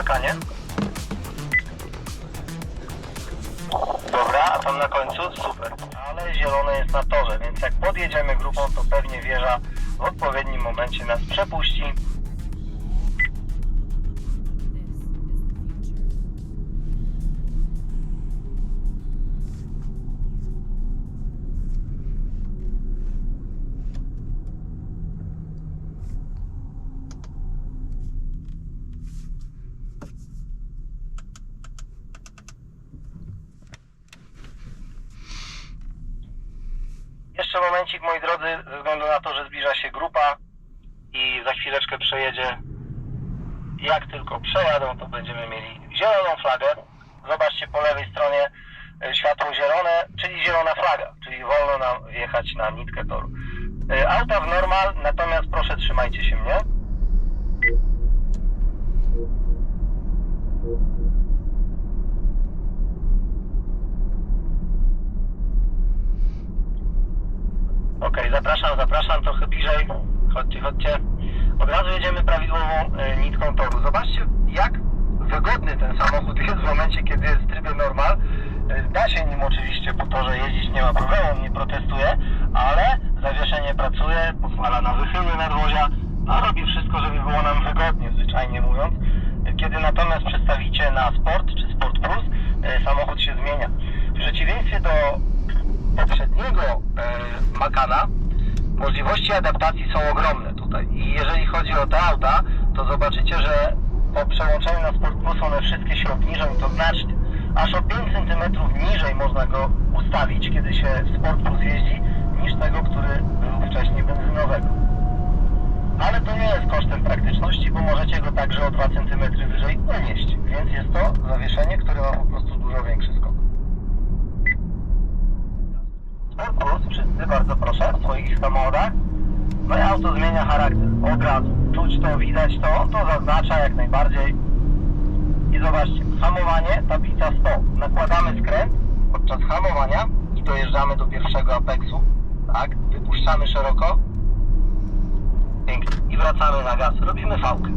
makanie. Dobra, a tam na końcu? Super. Ale zielone jest na torze, więc jak podjedziemy grupą, to pewnie wieża w odpowiednim momencie nas przepuści. Momencik, moi drodzy, ze względu na to, że zbliża się grupa i za chwileczkę przejedzie. Jak tylko przejadą, to będziemy mieli zieloną flagę. Zobaczcie po lewej stronie e, światło zielone, czyli zielona flaga, czyli wolno nam wjechać na nitkę toru. E, Auta w normal, natomiast proszę trzymajcie się mnie. Okej, zapraszam, zapraszam trochę bliżej. Chodźcie, chodźcie. Od razu jedziemy prawidłową e, nitką toru. Zobaczcie, jak wygodny ten samochód jest w momencie, kiedy jest w trybie normal. E, Da się nim oczywiście po torze jeździć, nie ma problemu, nie protestuje, ale zawieszenie pracuje, pozwala na wychyły nadwozia, no robi wszystko, żeby było nam wygodnie, zwyczajnie mówiąc. Kiedy natomiast przestawicie na Sport czy Sport Plus, e, samochód się zmienia. W przeciwieństwie do poprzedniego e, Makana możliwości adaptacji są ogromne tutaj. I jeżeli chodzi o te auta, to zobaczycie, że po przełączeniu na Sport Plus one wszystkie się obniżą i to znacznie. Aż o 5 cm niżej można go ustawić, kiedy się Sport Plus jeździ, niż tego, który był wcześniej benzynowego. Ale to nie jest kosztem praktyczności, bo możecie go także o 2 cm wyżej unieść. Więc jest to zawieszenie, które ma po prostu dużo większy skok. Plus, wszyscy bardzo proszę, w swoich samochodach. No i auto zmienia charakter od razu. Czuć to, widać to, to zaznacza jak najbardziej. I zobaczcie, hamowanie, tablica 100. Nakładamy skręt podczas hamowania i dojeżdżamy do pierwszego apeksu. Tak, wypuszczamy szeroko. Pięknie. I wracamy na gaz. Robimy fałkę.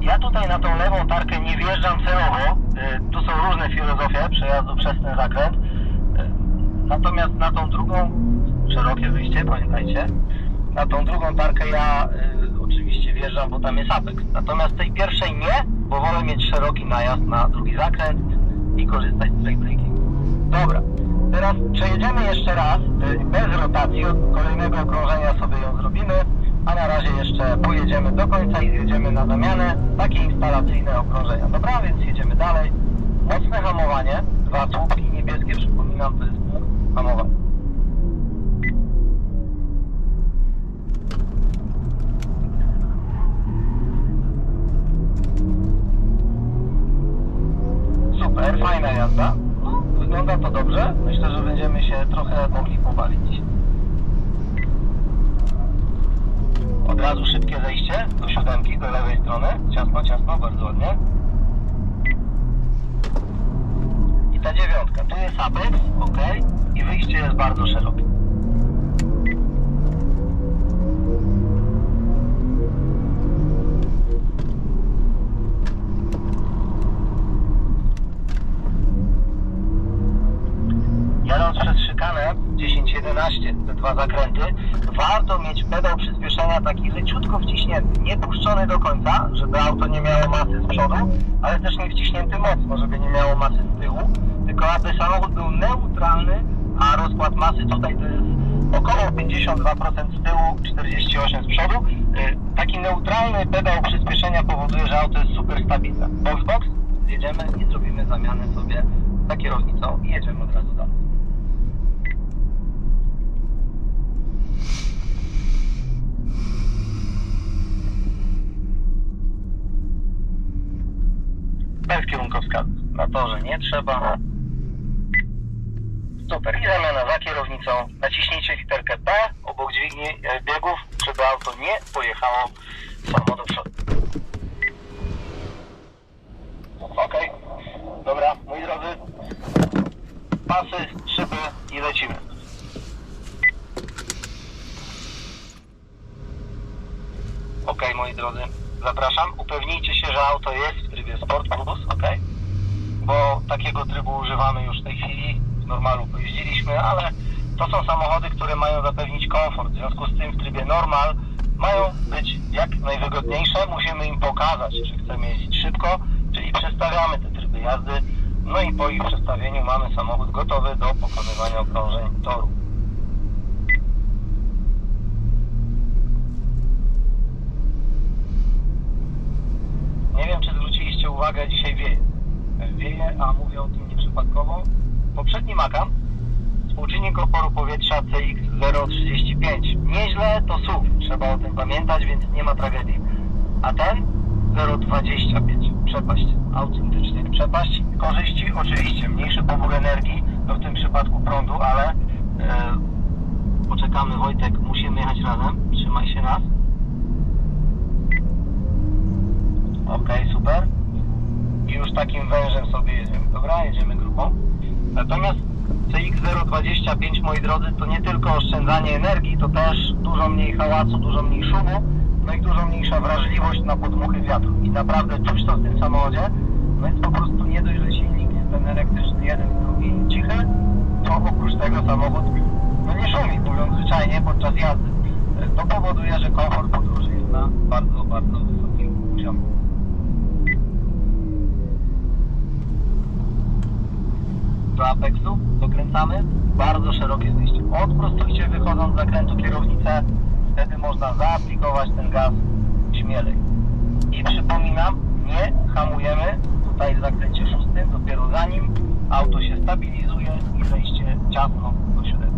Ja tutaj na tą lewą tarkę nie wjeżdżam celowo. Y, Tu są różne filozofie przejazdu przez ten zakręt. Y, Natomiast na tą drugą, szerokie wyjście, pamiętajcie, na tą drugą tarkę ja y, oczywiście wjeżdżam, bo tam jest apeks. Natomiast tej pierwszej nie, bo wolę mieć szeroki najazd na drugi zakręt i korzystać z braking. Dobra, teraz przejedziemy jeszcze raz, bez rotacji, od kolejnego okrążenia sobie ją zrobimy, a na razie jeszcze pojedziemy do końca i zjedziemy na zamianę takie instalacyjne okrążenia. Dobra, więc jedziemy dalej. Mocne hamowanie, dwa słupki niebieskie, przypominam, to jest punkt hamowania. Super, fajna jazda. No, Wygląda to dobrze. Myślę, że będziemy się trochę mogli pobawić. Od razu szybkie zejście do siódemki, do lewej strony. Ciasno, ciasno, bardzo ładnie. I ta dziewiątka. Tu jest apex, ok. I wyjście jest bardzo szerokie. 10-11, te dwa zakręty, warto mieć pedał przyspieszenia taki leciutko wciśnięty, nie puszczony do końca, żeby auto nie miało masy z przodu, ale też nie wciśnięty mocno, żeby nie miało masy z tyłu, tylko aby samochód był neutralny, a rozkład masy tutaj to jest około 52% z tyłu, 48% z przodu. Y, Taki neutralny pedał przyspieszenia powoduje, że auto jest super stabilne. Box box, zjedziemy i zrobimy zamianę sobie za kierownicą i jedziemy od razu dalej. bez kierunkowskazu. Na to, że nie trzeba. Super. I zamiana za kierownicą. Naciśnijcie literkę B obok dźwigni e, biegów, żeby auto nie pojechało samo do przodu. Ok. Dobra, moi drodzy. Pasy, szyby i lecimy. Ok, moi drodzy. Zapraszam. Upewnijcie się, że auto jest w trybie Sport Plus takiego trybu używamy już w tej chwili. W normalu pojeździliśmy, ale to są samochody, które mają zapewnić komfort. W związku z tym w trybie normal mają być jak najwygodniejsze. Musimy im pokazać, że chcemy jeździć szybko, czyli przestawiamy te tryby jazdy. No i po ich przestawieniu mamy samochód gotowy do pokonywania okrążeń toru. Nie wiem, czy zwróciliście uwagę, dzisiaj wieje. Wieje, a mówię o tym nieprzypadkowo. Poprzedni Macan, współczynnik oporu powietrza CX035. Nieźle to SUV, trzeba o tym pamiętać, więc nie ma tragedii. A ten 0,25. Przepaść. Autentycznie przepaść. Korzyści oczywiście. Mniejszy pobór energii, w tym przypadku prądu, ale e, poczekamy Wojtek, musimy jechać razem. Trzymaj się nas. Okej, super. I już takim wężem sobie jedziemy. Dobra, jedziemy grupą. Natomiast CX025, moi drodzy, to nie tylko oszczędzanie energii, to też dużo mniej hałasu, dużo mniej szumu, no i dużo mniejsza wrażliwość na podmuchy wiatru. I naprawdę czuć to w tym samochodzie. No jest po prostu nie dość, że silnik jest ten elektryczny jeden drugi cichy, to oprócz tego samochód no nie szumi, mówiąc zwyczajnie, podczas jazdy. To powoduje, że komfort podróży jest na bardzo, bardzo wysokim poziomie. Do Apexu, dokręcamy, bardzo szerokie zejście. Odprostujcie wychodząc z zakrętu kierownicę, wtedy można zaaplikować ten gaz śmielej. I przypominam, nie hamujemy tutaj w zakręcie szóstym, dopiero zanim auto się stabilizuje i zejście ciasno do środka.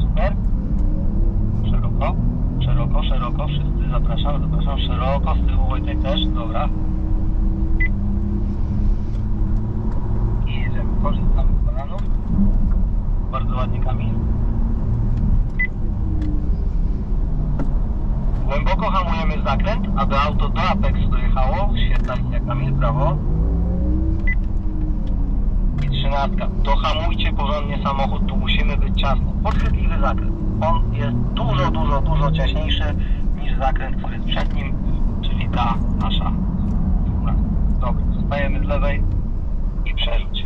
Super. Szeroko, szeroko, szeroko, wszyscy zapraszam, zapraszam szeroko, z tyłu Wojtek też, dobra. I jedziemy, korzystamy z bananów. Bardzo ładnie Kamil. Głęboko hamujemy w zakręt, aby auto do Apexu dojechało. Świetna linia Kamil, brawo. Trzynastka. Dohamujcie porządnie samochód, tu musimy być ciasno. Podchwytliwy zakręt. On jest dużo, dużo, dużo ciaśniejszy niż zakręt, który jest przed nim, czyli ta nasza. dwunastka. Dobra, zostajemy z lewej i przerzuć.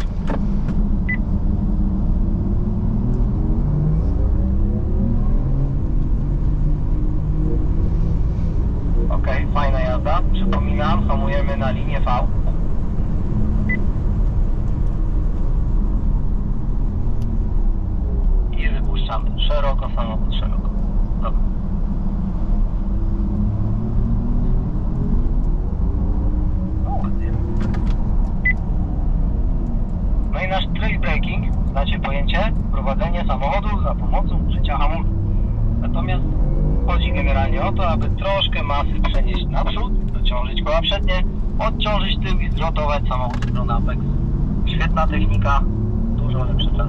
Ok, fajna jazda. Przypominam, hamujemy na linię V. I wypuszczamy. Szeroko samochód, szeroko. Dobra. O, ładnie. No i nasz trail braking, znacie pojęcie? Prowadzenie samochodu za pomocą użycia hamulców. Natomiast chodzi generalnie o to, aby troszkę masy przenieść naprzód, dociążyć koła przednie, odciążyć tył i zrotować samochód w stronę Apex. Świetna technika, dużo lepszy czas.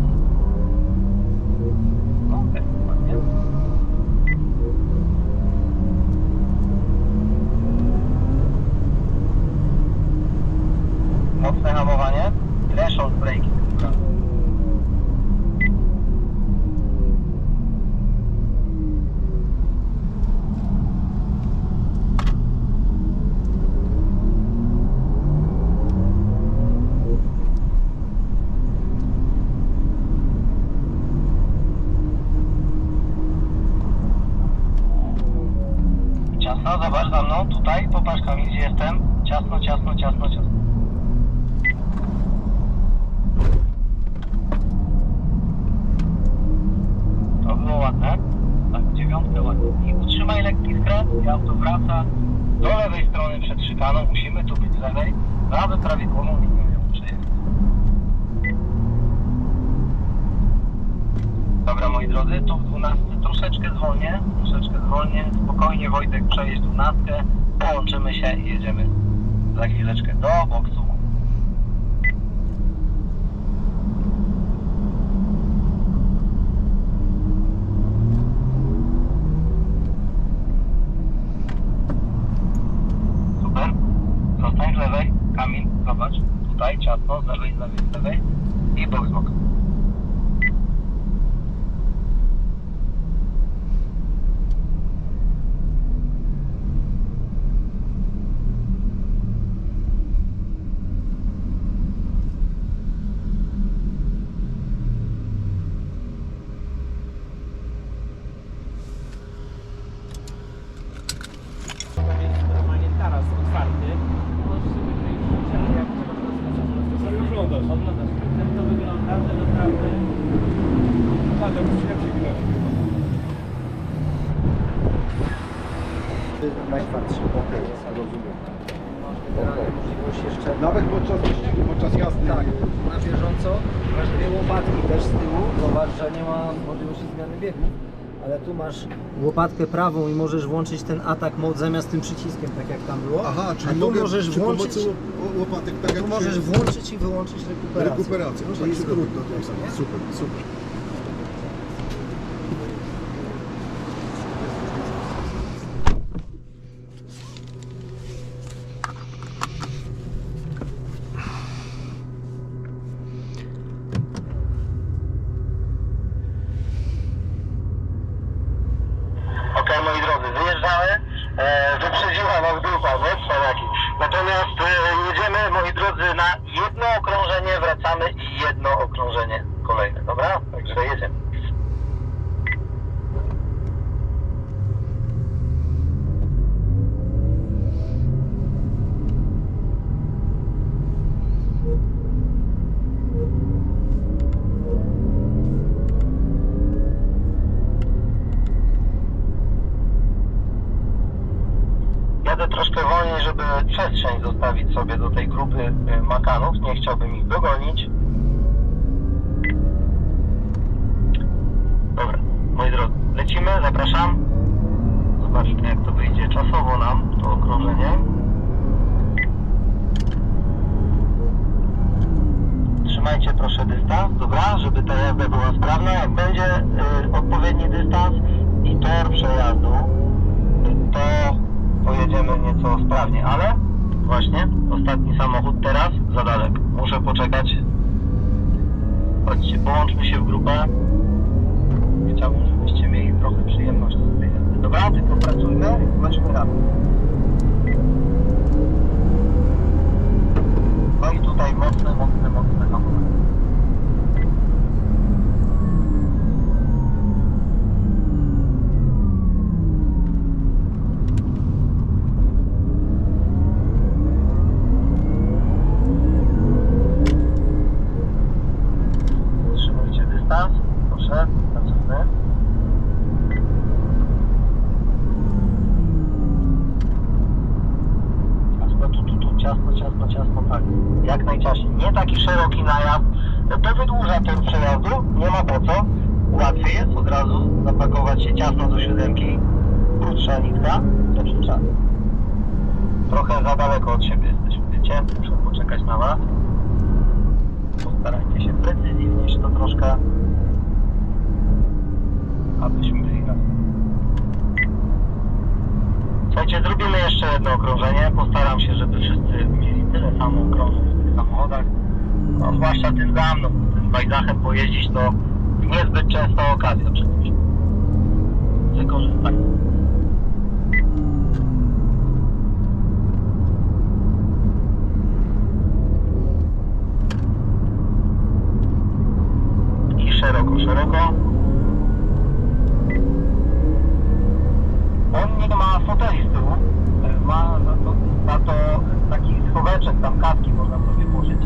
Lewej, aby prawidłową linię ją przejechać. Dobra, moi drodzy, tu w 12 troszeczkę zwolnię, troszeczkę zwolnię, spokojnie Wojtek przejeść 12, połączymy się i jedziemy za chwileczkę do boksu. Super. Zostań z lewej. Kamil, zobacz. Tutaj ciasno, z lewej, z lewej, z lewej. I bok z boku. Najtwardszy. Okej, rozumiem. Generalnie możliwość jeszcze Nawet podczas podczas jazdy. tak, na bieżąco. Masz dwie łopatki też z tyłu. Zobacz, że nie ma możliwości zmiany biegów. Ale tu masz łopatkę prawą i możesz włączyć ten atak mode zamiast tym przyciskiem, tak jak tam było. Aha, A czyli tu mogę możesz przy włączyć, pomocy łopatek, tak jak tu możesz przy włączyć i wyłączyć rekuperację. rekuperacji. No Czyli tak skrót skrót do tego, nie? Super, super. Okej, moi drodzy, wyjeżdżamy. E, wyprzedziła nas grupa, nie? Cwaniaki. Natomiast e, jedziemy, moi drodzy, na jedno okrążenie, wracamy i jedno okrążenie kolejne, dobra? Także jedziemy. Jadę troszkę wolniej, żeby przestrzeń zostawić sobie do tej grupy y, makanów. Nie chciałbym ich dogonić. Dobra, moi drodzy, lecimy, zapraszam. Jak to wyjdzie czasowo nam, to okrążenie. Trzymajcie proszę dystans, dobra, żeby ta jazda była sprawna. Jak będzie y, odpowiedni dystans i tor przejazdu, to pojedziemy nieco sprawniej, ale właśnie ostatni samochód teraz za daleko. Muszę poczekać. Chodźcie, połączmy się w grupę. Chciałbym, żebyście mieli trochę przyjemności z tej jazdy. Dobra, tylko pracujmy i chodźmy razem. No i tutaj mocne, mocne, mocne hamowanie. Trzymajcie dystans, proszę, pracujmy. Ciasno, tu, tu, tu, ciasno, ciasno, ciasno, tak. Jak najciaśniej. Nie taki szeroki najazd. To wydłuża tor przejazdu, nie ma po co. Łatwiej jest od razu zapakować się ciasno do siódemki. Krótsza nitka, lepszy czas. Trochę za daleko od siebie jesteśmy, wiecie? Muszę poczekać na was. Postarajcie się precyzji wnieść to troszkę, abyśmy byli razem. Słuchajcie, zrobimy jeszcze jedno okrążenie. Postaram się, żeby wszyscy mieli tyle samo okrążeń w tych samochodach. No, zwłaszcza tym za mną, tym Wajzachem pojeździć to niezbyt częsta okazja przecież. Wykorzystajmy. I szeroko, szeroko. On nie ma foteli z tyłu. E, Ma na to, na to schoweczek, tam kaski można sobie włożyć.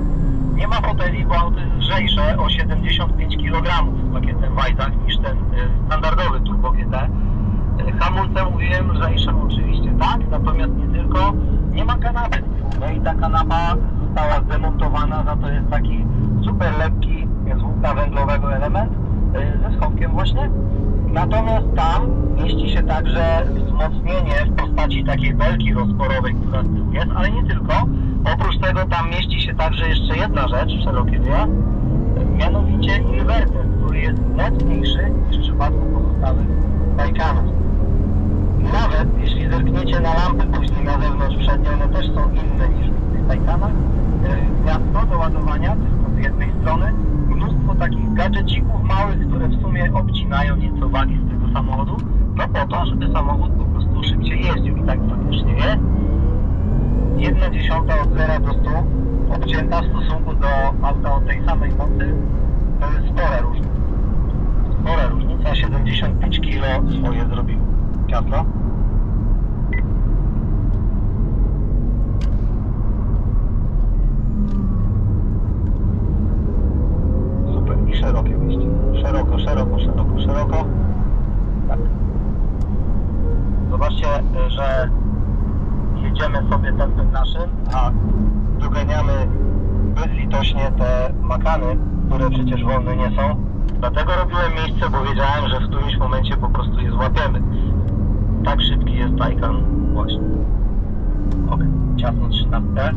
Nie ma foteli, bo auto jest lżejsze o 75 kg z pakietem Weissach niż ten e, standardowy Turbo GT. E, Hamulce mówiłem, lżejsze oczywiście tak, natomiast nie tylko. Nie ma kanapy z tyłu, no i ta kanapa została zdemontowana, za to jest taki super lekki z węglowego element ze schowkiem właśnie. Natomiast tam mieści się także wzmocnienie w postaci takiej belki rozporowej, która z tyłu jest, ale nie tylko. Oprócz tego tam mieści się także jeszcze jedna rzecz, szerokie dwie, mianowicie inwerter, który jest mocniejszy niż w przypadku pozostałych bajkanów. Nawet jeśli zerkniecie na lampy później na zewnątrz przednie, one też są inne niż w tych Taycanach. E, Gniazdko do ładowania tylko z jednej strony. Mnóstwo takich gadżecików małych, które w sumie obcinają nieco wagi z tego samochodu. No po to, żeby samochód po prostu szybciej jeździł i tak faktycznie jest. Jedna dziesiąta od 0 do 100 obcięta w stosunku do auta o tej samej mocy to jest spora różnica. Spora różnica, 75 kg swoje zrobiło. Ciasno? Super. I szerokie wyjście. Szeroko, szeroko, szeroko, szeroko. Tak. Zobaczcie, y, że jedziemy sobie tempem naszym, a doganiamy bezlitośnie te makany, które przecież wolne nie są. Dlatego robiłem miejsce, bo wiedziałem, że w którymś momencie po prostu je złapiemy. Tak szybki jest Taycan właśnie. Ok, ciasno 13.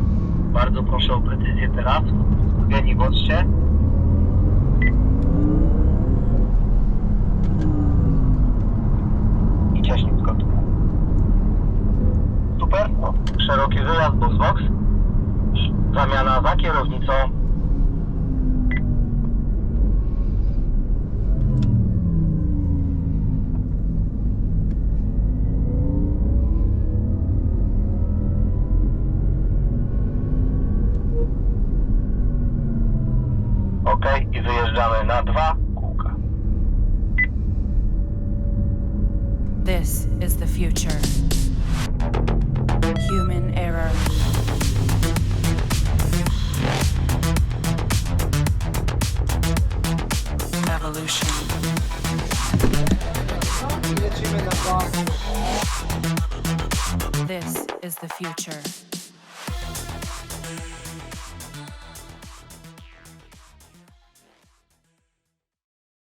Bardzo proszę o precyzję teraz. Skupieni bądźcie. I ciaśniutko tu. Super. Szeroki wyjazd box box. Zamiana za kierownicą. I wyjeżdżamy na dwa kółka. This is the future. Human error. Evolution. This is the future.